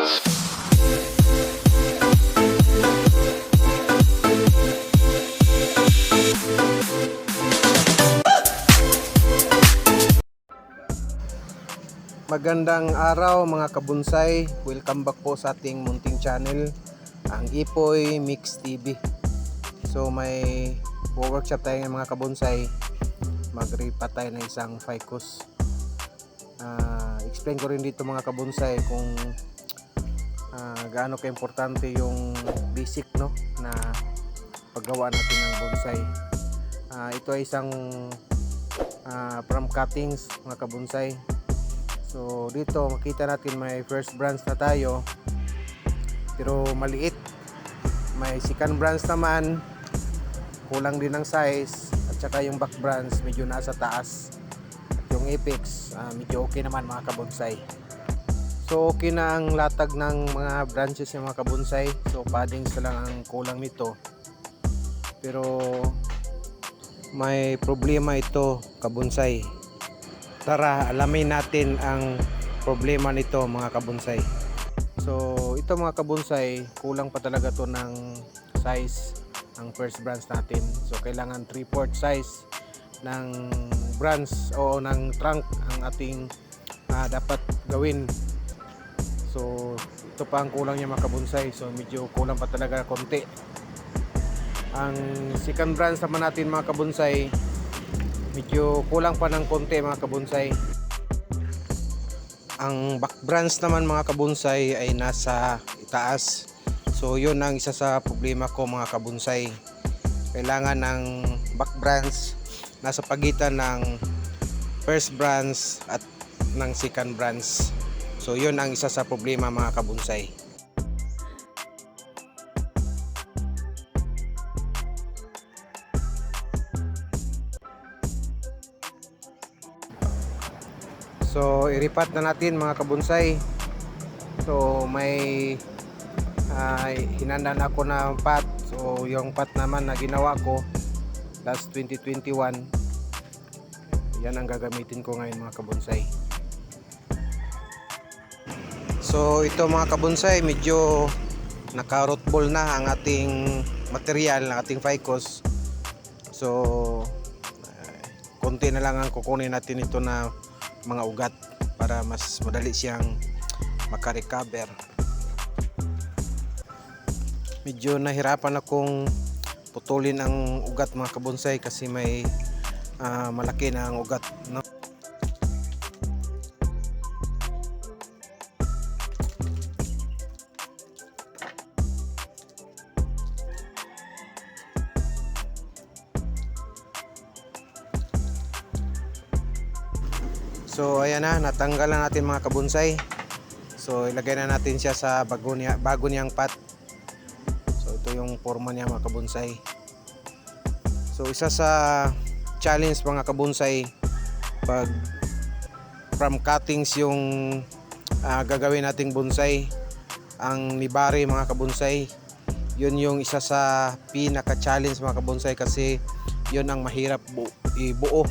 Magandang araw mga kabunsay. Welcome back po sa ating munting channel, ang Ipoy Mix TV. So may workshop tayo ng mga kabunsay. Magripa tayo ng isang ficus. Ah, explain ko rin dito mga kabunsay kung ah, gaano ka-importante yung basic no na paggawa natin ng bonsai. Ah, ito ay isang ah, from cuttings mga kabunsay. So dito makita natin may first branch na tayo pero maliit. May second branch naman kulang din ng size at saka yung back branch medyo nasa taas. At yung apex ah, medyo okay naman mga kabonsai. So okay na ang latag ng mga branches ng mga kabonsai. So paddings lang ang kulang nito. Pero may problema ito kabonsai. Tara, alamin natin ang problema nito mga kabonsay. So, ito mga kabonsay, kulang pa talaga to ng size ang first branch natin. So, kailangan 3/4 size ng branch o ng trunk ang ating ah, dapat gawin. So, ito pa ang kulang niya mga kabonsay. So, medyo kulang pa talaga konti. Ang second branch naman natin mga kabonsay, medyo kulang pa ng konti mga kabonsay ang back branch naman mga kabonsay ay nasa itaas so yun ang isa sa problema ko mga kabonsay kailangan ng back branch nasa pagitan ng first branch at ng second branch so yun ang isa sa problema mga kabonsay So, iripat na natin mga kabonsay. So, may uh, hinandan ako na pat. So, yung pat naman na ginawa ko last 2021. Yan ang gagamitin ko ngayon mga kabonsay. So, ito mga kabonsay, medyo naka-root ball na ang ating material, ng ating ficus. So, uh, konti na lang ang kukunin natin ito na mga ugat para mas madali siyang makarecover medyo nahirapan akong putulin ang ugat mga kabonsay kasi may ah, malaki na ang ugat no? So ayan na, natanggal na natin mga kabonsay. So ilagay na natin siya sa bago, niya, bago niyang pot. So ito yung forma niya mga kabonsay. So isa sa challenge mga kabonsay pag from cuttings yung ah, gagawin nating bonsai ang nibari mga kabonsay yun yung isa sa pinaka challenge mga kabonsay kasi yun ang mahirap bu- ibuo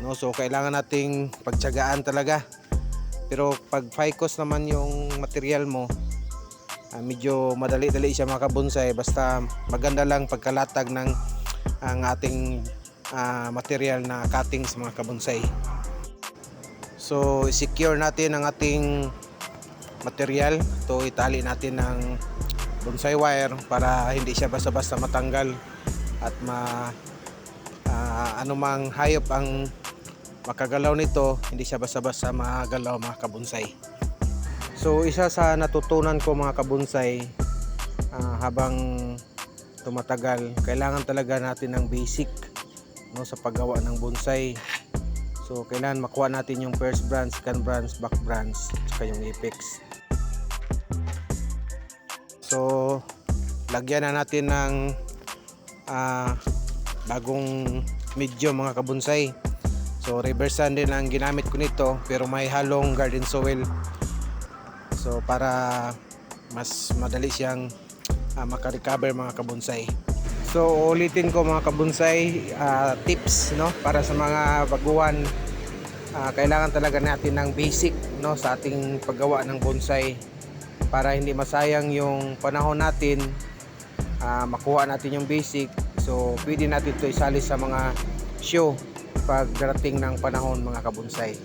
no? So kailangan nating pagtiyagaan talaga. Pero pag ficus naman yung material mo ah, medyo madali-dali siya mga kabonsay basta maganda lang pagkalatag ng ang ating ah, material na cuttings mga kabonsay so secure natin ang ating material. To itali natin ng bonsai wire para hindi siya basta-basta matanggal at ma ah, anumang hayop ang makagalaw nito, hindi siya basta-basta magalaw mga kabonsay. So isa sa natutunan ko mga kabonsay ah, habang tumatagal, kailangan talaga natin ng basic no sa paggawa ng bonsai. So kailangan makuha natin yung first branch, second branch, back branch, saka yung apex. So lagyan na natin ng ah, bagong medium mga kabonsay. So reverse sand din ang ginamit ko nito pero may halong garden soil. So para mas madali siyang uh, makarecover mga kabonsay. So ulitin ko mga kabonsay ah, tips no para sa mga baguhan. Ah, kailangan talaga natin ng basic no sa ating paggawa ng bonsai. para hindi masayang yung panahon natin ah, makuha natin yung basic so pwede natin ito isali sa mga show pag darating ng panahon mga kabunsay.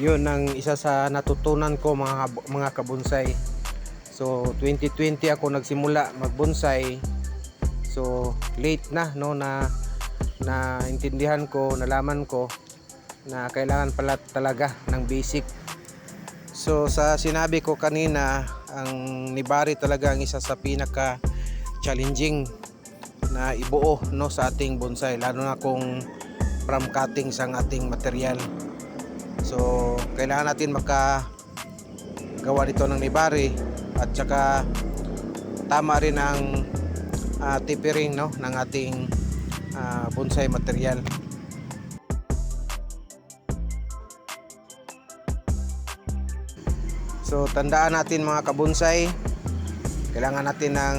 Yun ang isa sa natutunan ko mga mga kabunsay. So 2020 ako nagsimula magbonsai so late na no na na intindihan ko nalaman ko na kailangan pala talaga ng basic. So sa sinabi ko kanina ang nibari talaga ang isa sa pinaka challenging na ibuo no sa ating bonsai lalo na kung from cuttings ang ating material so kailangan natin maka gawa nito ng nibari at saka tama rin ang ah, tapering no ng ating ah, bonsai material So tandaan natin mga kabonsai, kailangan natin ng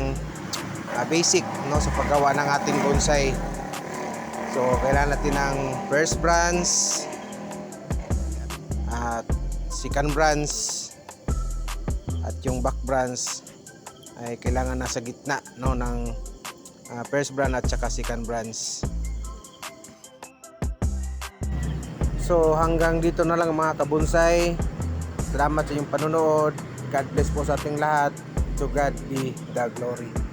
ah, basic no sa paggawa ng ating bonsai. So kailangan natin ng first branch at second branch at yung back branch ay kailangan nasa gitna no ng ah, first branch at saka second branch. So hanggang dito na lang mga kabonsai. Salamat sa inyong panonood. God bless po sa ating lahat. To God be the glory.